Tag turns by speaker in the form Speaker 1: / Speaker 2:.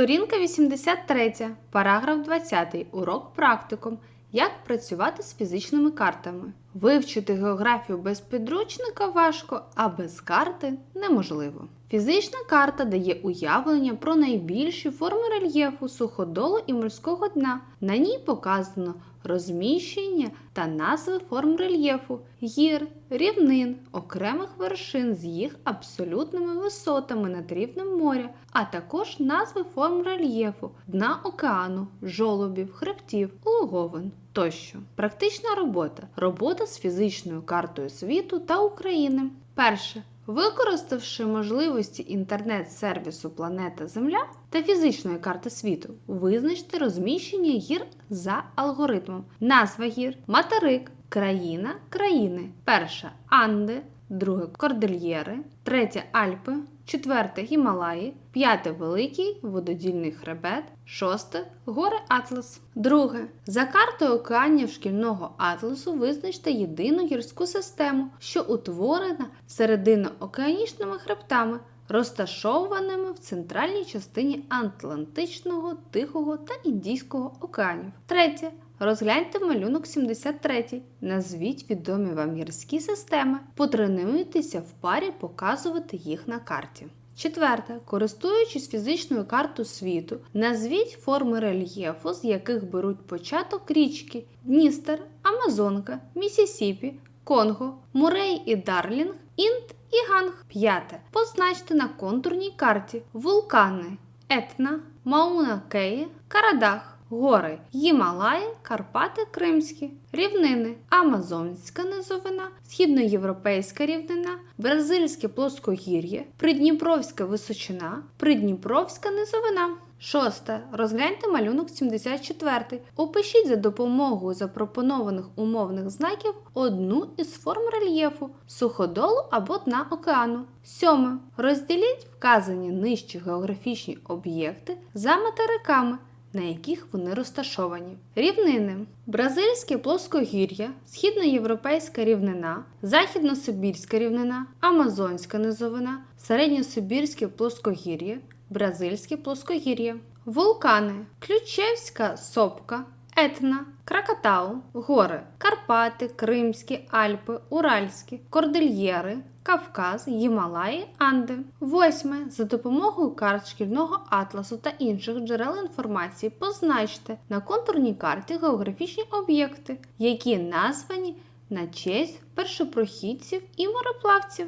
Speaker 1: Сторінка 83, параграф 20, урок практикум. Як працювати з фізичними картами? Вивчити географію без підручника важко, а без карти неможливо. Фізична карта дає уявлення про найбільші форми рельєфу суходолу і морського дна. На ній показано розміщення та назви форм рельєфу, гір, рівнин, окремих вершин з їх абсолютними висотами над рівнем моря, а також назви форм рельєфу, дна океану, жолобів, хребтів, луговин тощо. Практична робота. Робота з фізичною картою світу та України. Перше. Використавши можливості інтернет-сервісу Планета Земля та фізичної карти світу, визначте розміщення гір за алгоритмом. Назва гір, материк, країна, країни. Перша Анди, друге Кордильєри, третє Альпи, четверте Гімалаї, п'яте Великий вододільний хребет, шосте гори Атлас. Друге. За картою океанів шкільного атласу визначте єдину гірську систему, що утворена середино-океанічними хребтами, розташованими в центральній частині Атлантичного, Тихого та Індійського океанів. Третє. Розгляньте малюнок 73. Назвіть відомі вам гірські системи. Потренуйтеся в парі показувати їх на карті. Четверте. Користуючись фізичною картою світу, назвіть форми рельєфу, з яких беруть початок річки Дністер, Амазонка, Місісіпі, Конго, Мурей і Дарлінг, Інд і Ганг. П'яте. Позначте на контурній карті вулкани Етна, Мауна Кеї, Карадах. Гори Гімалаї, Карпати Кримські, рівнини, Амазонська низовина, Східноєвропейська рівнина, Бразильське плоскогір'я, Придніпровська височина, Придніпровська низовина. Шосте. Розгляньте малюнок 74. Опишіть за допомогою запропонованих умовних знаків одну із форм рельєфу, суходолу або дна океану. Сьоме. Розділіть вказані нижчі географічні об'єкти за материками на яких вони розташовані. Рівнини: Бразильське плоскогір'я, Східноєвропейська рівнина, Західносибірська рівнина, Амазонська низовина, Середньосибірське плоскогір'я, Бразильське плоскогір'я, вулкани, Ключевська сопка. Етна, Кракатау, гори, Карпати, Кримські, Альпи, Уральські, Кордильєри, Кавказ, Гімалаї, Анди. Восьме. За допомогою карт шкільного атласу та інших джерел інформації позначте на контурній карті географічні об'єкти, які названі на честь першопрохідців і мореплавців.